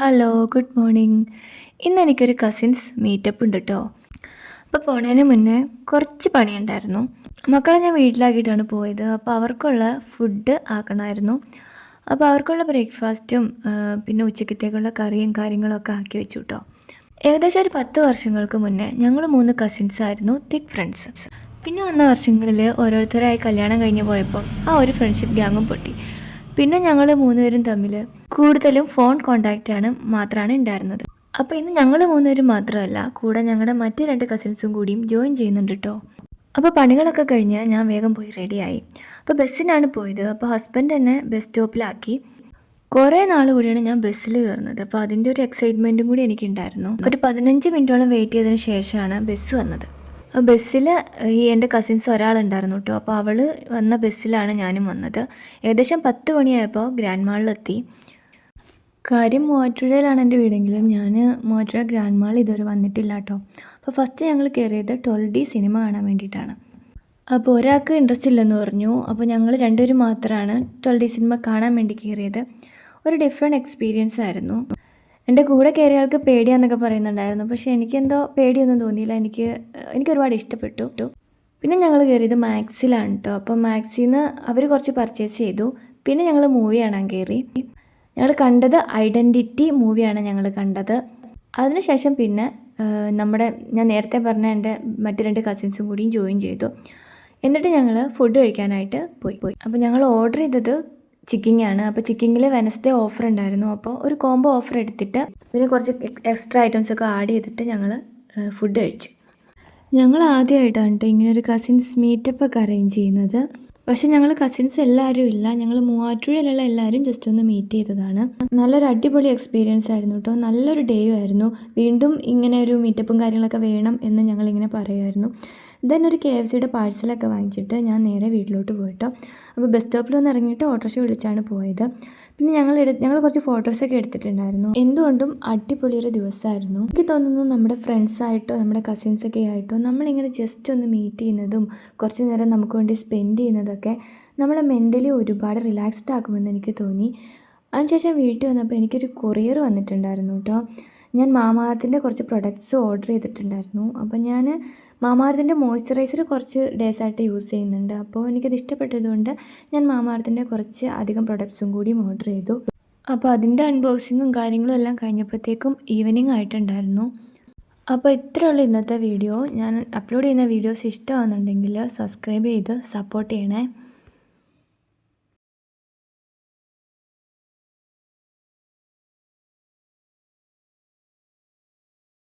Hello good morning. ഇന്ന് എനിക്കൊരു cousins meetup ഉണ്ട് കേട്ടോ അപ്പോൾ പോണതിന് മുന്നേ കുറച്ച് പണിയുണ്ടായിരുന്നു. മക്കളെ ഞാൻ വീട്ടിലാക്കിയിട്ടാണ് പോയത്. അപ്പോൾ അവർക്കുള്ള ഫുഡ് ആക്കണമായിരുന്നു. അപ്പോൾ അവർക്കുള്ള ബ്രേക്ക്ഫാസ്റ്റും പിന്നെ ഉച്ചക്കത്തേക്കുള്ള കറിയും കാര്യങ്ങളൊക്കെ ആക്കി വെച്ചു കേട്ടോ ഏകദേശം ഒരു പത്ത് വർഷങ്ങൾക്ക് മുന്നേ ഞങ്ങൾ മൂന്ന് കസിൻസ് ആയിരുന്നു തിക് ഫ്രണ്ട്സ്. പിന്നെ വന്ന വർഷങ്ങളിൽ ഓരോരുത്തരായി കല്യാണം കഴിഞ്ഞ് പോയപ്പോൾ ആ ഒരു ഫ്രണ്ട്ഷിപ്പ് ഗ്യാങ്ങും പൊട്ടി. പിന്നെ ഞങ്ങൾ മൂന്നുപേരും തമ്മിൽ കൂടുതലും ഫോൺ കോണ്ടാക്റ്റ് ആണ് മാത്രമാണ് ഉണ്ടായിരുന്നത് അപ്പോൾ ഇന്ന് ഞങ്ങൾ മൂന്നുപേരും മാത്രമല്ല കൂടെ ഞങ്ങളുടെ മറ്റു രണ്ട് കസിൻസും കൂടിയും ജോയിൻ ചെയ്യുന്നുണ്ട് കേട്ടോ അപ്പോൾ പണികളൊക്കെ കഴിഞ്ഞ് ഞാൻ വേഗം പോയി റെഡിയായി അപ്പോൾ ബസ്സിനാണ് പോയത്. അപ്പോൾ ഹസ്ബൻഡ് എന്നെ ബസ് സ്റ്റോപ്പിലാക്കി കുറേ നാൾ കൂടിയാണ് ഞാൻ ബസ്സിൽ കയറുന്നത് അപ്പോൾ അതിന്റെ ഒരു എക്സൈറ്റ്മെന്റും കൂടി എനിക്കുണ്ടായിരുന്നു. ഒരു പതിനഞ്ച് മിനിറ്റോളം വെയിറ്റ് ചെയ്തതിന് ശേഷമാണ് ബസ് വന്നത്. ബസ്സിൽ ഈ എന്റെ കസിൻസ് ഒരാളുണ്ടായിരുന്നു കേട്ടോ. അപ്പോൾ അവൾ വന്ന ബസ്സിലാണ് ഞാനും വന്നത്. ഏകദേശം പത്ത് മണിയായപ്പോൾ ഗ്രാൻഡ് മാളിലെത്തി കാര്യം മൂവാറ്റുപുഴയിലാണ് എന്റെ വീടെങ്കിലും. ഞാൻ മൂവാറ്റുപുഴ ഗ്രാൻഡ് മാൾ ഇതുവരെ വന്നിട്ടില്ല കേട്ടോ. അപ്പോൾ ഫസ്റ്റ് ഞങ്ങൾ കയറിയത് ട്വൽവ് ഡി സിനിമ കാണാൻ വേണ്ടിയിട്ടാണ്. അപ്പോൾ ഒരാൾക്ക് ഇൻട്രസ്റ്റ് ഇല്ലെന്ന് പറഞ്ഞു. അപ്പോൾ ഞങ്ങൾ രണ്ടുപേരും മാത്രമാണ് ട്വൽവ് ഡി സിനിമ കാണാൻ വേണ്ടി കയറിയത്. ഒരു ഡിഫറെന്റ് എക്സ്പീരിയൻസ് ആയിരുന്നു. എന്റെ കൂടെ കയറിയ ആൾക്ക് പേടിയാന്നൊക്കെ പറയുന്നുണ്ടായിരുന്നു. പക്ഷേ എനിക്കെന്തോ പേടിയൊന്നും തോന്നിയില്ല. എനിക്ക് എനിക്ക് ഒരുപാട് ഇഷ്ടപ്പെട്ടു. കേട്ടോ പിന്നെ ഞങ്ങൾ കയറിയത് മാക്സിലാണ് കേട്ടോ അപ്പോൾ മാക്സിൽ നിന്ന് അവർ കുറച്ച് പർച്ചേസ് ചെയ്തു. പിന്നെ ഞങ്ങൾ മൂവി കാണാൻ കയറി. ഞങ്ങൾ കണ്ടത് ഐഡന്റിറ്റി മൂവിയാണ് ഞങ്ങൾ കണ്ടത്. അതിനുശേഷം പിന്നെ നമ്മുടെ ഞാൻ നേരത്തെ പറഞ്ഞ എന്റെ മറ്റു രണ്ട് കസിൻസും കൂടിയും ജോയിൻ ചെയ്തു. എന്നിട്ട് ഞങ്ങൾ ഫുഡ് കഴിക്കാനായിട്ട് പോയി. പോയി. അപ്പോൾ ഞങ്ങൾ ഓർഡർ ചെയ്തത് ചിക്കിങ് ആണ് അപ്പോൾ ചിക്കിങ്ങിൽ വെനസ്ഡേ ഓഫർ ഉണ്ടായിരുന്നു. അപ്പോൾ ഒരു കോംബോ ഓഫർ എടുത്തിട്ട് പിന്നെ കുറച്ച് എക്സ്ട്രാ ഐറ്റംസ് ഒക്കെ ആഡ് ചെയ്തിട്ട് ഞങ്ങൾ ഫുഡ് കഴിച്ചു. ഞങ്ങൾ ആദ്യമായിട്ടാണ് കേട്ടോ ഇങ്ങനെ ഒരു കസിൻസ് മീറ്റപ്പ് ഒക്കെ അറേഞ്ച് ചെയ്യുന്നത്. പക്ഷെ ഞങ്ങൾ കസിൻസ് എല്ലാവരും ഇല്ല. ഞങ്ങൾ മൂവാറ്റുപുഴയിലുള്ള എല്ലാവരും ജസ്റ്റ് ഒന്ന് മീറ്റ് ചെയ്തതാണ്. നല്ലൊരു അടിപൊളി എക്സ്പീരിയൻസ് ആയിരുന്നു കേട്ടോ നല്ലൊരു ഡേ ആയിരുന്നു. വീണ്ടും ഇങ്ങനെ ഒരു മീറ്റപ്പും കാര്യങ്ങളൊക്കെ വേണം എന്ന് ഞങ്ങളിങ്ങനെ പറയുമായിരുന്നു ദെൻ ഒരു കെ എഫ് സിയുടെ പാഴ്സലൊക്കെ വാങ്ങിച്ചിട്ട് ഞാൻ നേരെ വീട്ടിലോട്ട് പോയിട്ടോ. അപ്പോൾ ബസ് സ്റ്റോപ്പിൽ ഒന്ന് ഇറങ്ങിയിട്ട് ഓട്ടോറിക്ഷ വിളിച്ചാണ് പോയത്. പിന്നെ ഞങ്ങൾ എടു ഞങ്ങൾ കുറച്ച് ഫോട്ടോസൊക്കെ എടുത്തിട്ടുണ്ടായിരുന്നു. എന്തുകൊണ്ടും അടിപൊളിയൊരു ദിവസമായിരുന്നു എനിക്ക് തോന്നുന്നു നമ്മുടെ ഫ്രണ്ട്സായിട്ടോ നമ്മുടെ കസിൻസൊക്കെ ആയിട്ടോ നമ്മളിങ്ങനെ ജസ്റ്റ് ഒന്ന് മീറ്റ് ചെയ്യുന്നതും കുറച്ച് നേരം നമുക്ക് വേണ്ടി സ്പെൻഡ് ചെയ്യുന്നതൊക്കെ നമ്മളെ മെന്റലി ഒരുപാട് റിലാക്സ്ഡ് ആക്കുമെന്ന് എനിക്ക് തോന്നി. അതിനുശേഷം വീട്ടിൽ വന്നപ്പോൾ എനിക്കൊരു കൊറിയർ വന്നിട്ടുണ്ടായിരുന്നു കേട്ടോ ഞാൻ മാമാർത്തിന്റെ കുറച്ച് പ്രൊഡക്ട്സ് ഓർഡർ ചെയ്തിട്ടുണ്ടായിരുന്നു. അപ്പോൾ ഞാൻ മാമാർത്തിന്റെ മോയ്സ്ചറൈസർ കുറച്ച് ഡേയ്സ് ആയിട്ട് യൂസ് ചെയ്യുന്നുണ്ട്. അപ്പോൾ എനിക്കത് ഇഷ്ടപ്പെട്ടതുകൊണ്ട് ഞാൻ മാമാർത്തിന്റെ കുറച്ച് അധികം പ്രൊഡക്ട്സും കൂടിയും ഓർഡർ ചെയ്തു. അപ്പോൾ അതിന്റെ അൺബോക്സിങ്ങും കാര്യങ്ങളും എല്ലാം കഴിഞ്ഞപ്പോഴത്തേക്കും ഈവനിങ് ആയിട്ടുണ്ടായിരുന്നു. അപ്പോൾ ഇത്രയുള്ള ഇന്നത്തെ വീഡിയോ. ഞാൻ അപ്ലോഡ് ചെയ്യുന്ന വീഡിയോസ് ഇഷ്ടമാണെന്നുണ്ടെങ്കിൽ സബ്സ്ക്രൈബ് ചെയ്ത് സപ്പോർട്ട് ചെയ്യണേ.